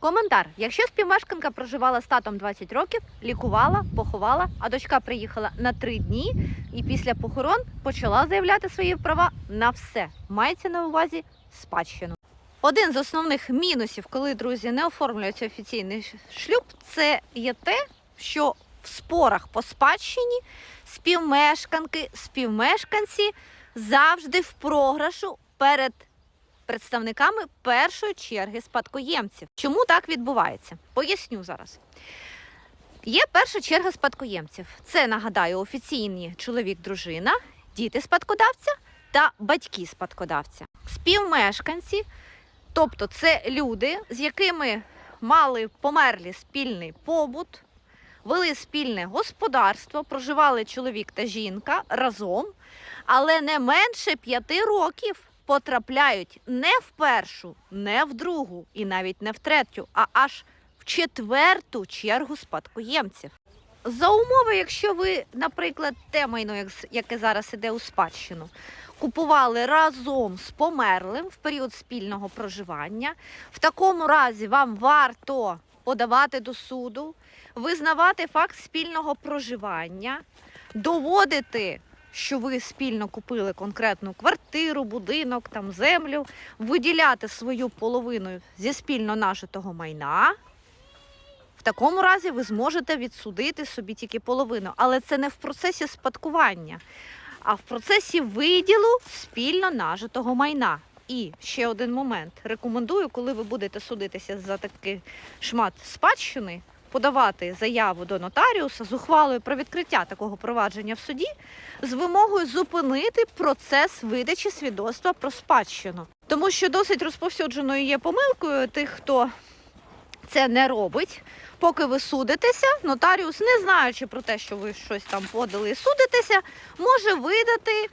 Коментар: якщо співмешканка проживала з татом 20 років, лікувала, поховала, а дочка приїхала на 3 дні і після похорон почала заявляти свої права на все. Мається на увазі спадщину. Один з основних мінусів, коли друзі не оформлюється офіційний шлюб, це є те, що в спорах по спадщині співмешканки, співмешканці завжди в програшу перед представниками першої черги спадкоємців. Чому так відбувається? Поясню зараз. Є перша черга спадкоємців. Це нагадаю офіційні чоловік-дружина, діти спадкодавця та батьки спадкодавця. Співмешканці, тобто це люди, з якими мали померлі спільний побут, вели спільне господарство, проживали чоловік та жінка разом, але не менше п'яти років потрапляють не в першу, не в другу і навіть не в третю, а аж в четверту чергу спадкоємців. За умови, якщо ви, наприклад, те майно, яке зараз іде у спадщину, купували разом з померлим в період спільного проживання, в такому разі вам варто подавати до суду, визнавати факт спільного проживання, доводити, що ви спільно купили конкретну квартиру, будинок, там землю, виділяти свою половину зі спільно нажитого майна. В такому разі ви зможете відсудити собі тільки половину, але це не в процесі спадкування, а в процесі виділу спільно нажитого майна. І ще один момент. Рекомендую, коли ви будете судитися за такий шмат спадщини, подавати заяву до нотаріуса з ухвалою про відкриття такого провадження в суді з вимогою зупинити процес видачі свідоцтва про спадщину. Тому що досить розповсюдженою є помилкою тих, хто це не робить. Поки ви судитеся, нотаріус, не знаючи про те, що ви щось там подали і судитеся, може видати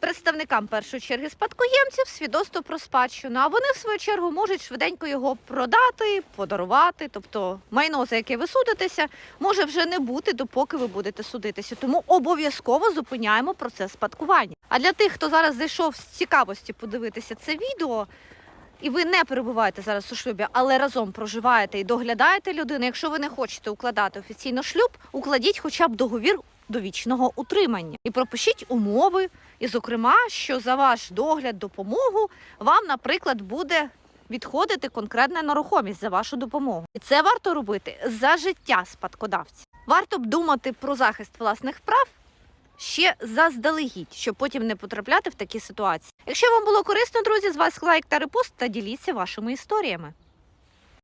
представникам першої черги спадкоємців свідоцтво про спадщину. А вони, в свою чергу, можуть швиденько його продати, подарувати. Тобто майно, за яке ви судитеся, може вже не бути, допоки ви будете судитися. Тому обов'язково зупиняємо процес спадкування. А для тих, хто зараз зайшов з цікавості подивитися це відео. І ви не перебуваєте зараз у шлюбі, але разом проживаєте і доглядаєте людину. Якщо ви не хочете укладати офіційно шлюб, укладіть хоча б договір довічного утримання і пропишіть умови. І, зокрема, що за ваш догляд, допомогу вам, наприклад, буде відходити конкретна нерухомість за вашу допомогу. І це варто робити за життя спадкодавця. Варто б думати про захист власних прав ще заздалегідь, щоб потім не потрапляти в такі ситуації. Якщо вам було корисно, друзі, з вас лайк та репост та діліться вашими історіями.